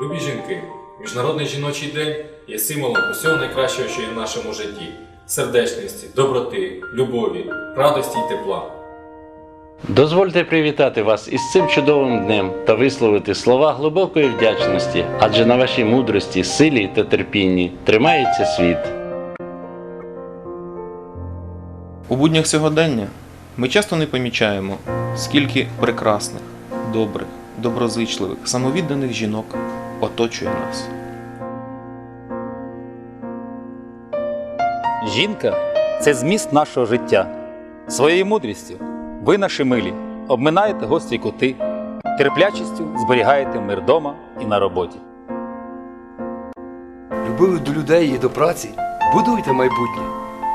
Любі жінки, Міжнародний жіночий день є символом усього найкращого, що є в нашому житті: сердечності, доброти, любові, радості й тепла. Дозвольте привітати вас із цим чудовим днем та висловити слова глибокої вдячності, адже на вашій мудрості, силі та терпінні тримається світ. У буднях сьогодення ми часто не помічаємо, скільки прекрасних, добрих, доброзичливих, самовідданих жінок оточує нас. Жінка це зміст нашого життя. Своєю мудрістю ви, наші милі, обминаєте гострі кути, терплячістю зберігаєте мир дома і на роботі. Любов'ю до людей і до праці будуйте майбутнє.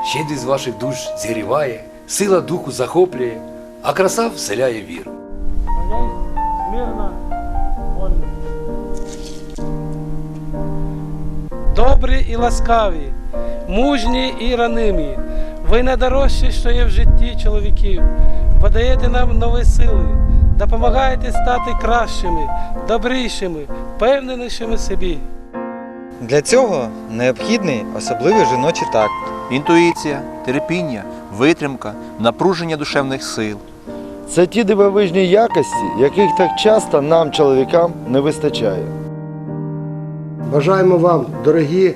Щедрість ваших душ зігріває, сила духу захоплює, а краса вселяє віру. Добрі і ласкаві, мужні і ранимі. Ви найдорожчі, що є в житті чоловіків. Подаєте нам нові сили, допомагаєте стати кращими, добрішими, впевненішими собі. Для цього необхідний особливий жіночий такт. Інтуїція, терпіння, витримка, напруження душевних сил. Це ті дивовижні якості, яких так часто нам, чоловікам, не вистачає. Бажаємо вам, дорогі е,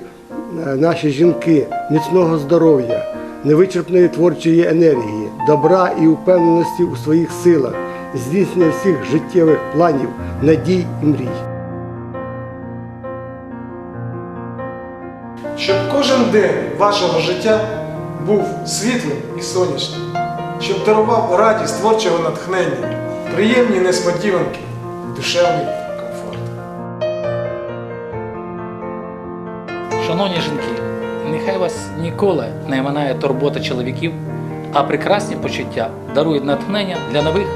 наші жінки, міцного здоров'я, невичерпної творчої енергії, добра і упевненості у своїх силах, здійснення всіх життєвих планів, надій і мрій. щоб кожен день вашого життя був світлим і сонячним, щоб дарував радість творчого натхнення, приємні несподіванки, душевний Шановні жінки, нехай вас ніколи не минає турбота чоловіків, а прекрасні почуття дарують натхнення для нових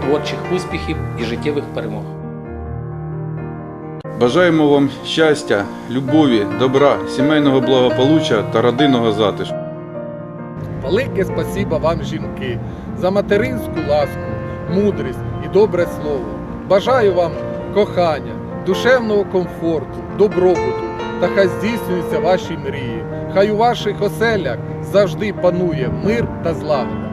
творчих успіхів і життєвих перемог. Бажаємо вам щастя, любові, добра, сімейного благополуччя та родинного затишку. Велике спасіба вам, жінки, за материнську ласку, мудрість і добре слово. Бажаю вам кохання, душевного комфорту, добробуту, та хай здійснюються ваші мрії. Хай у ваших оселях завжди панує мир та злагода.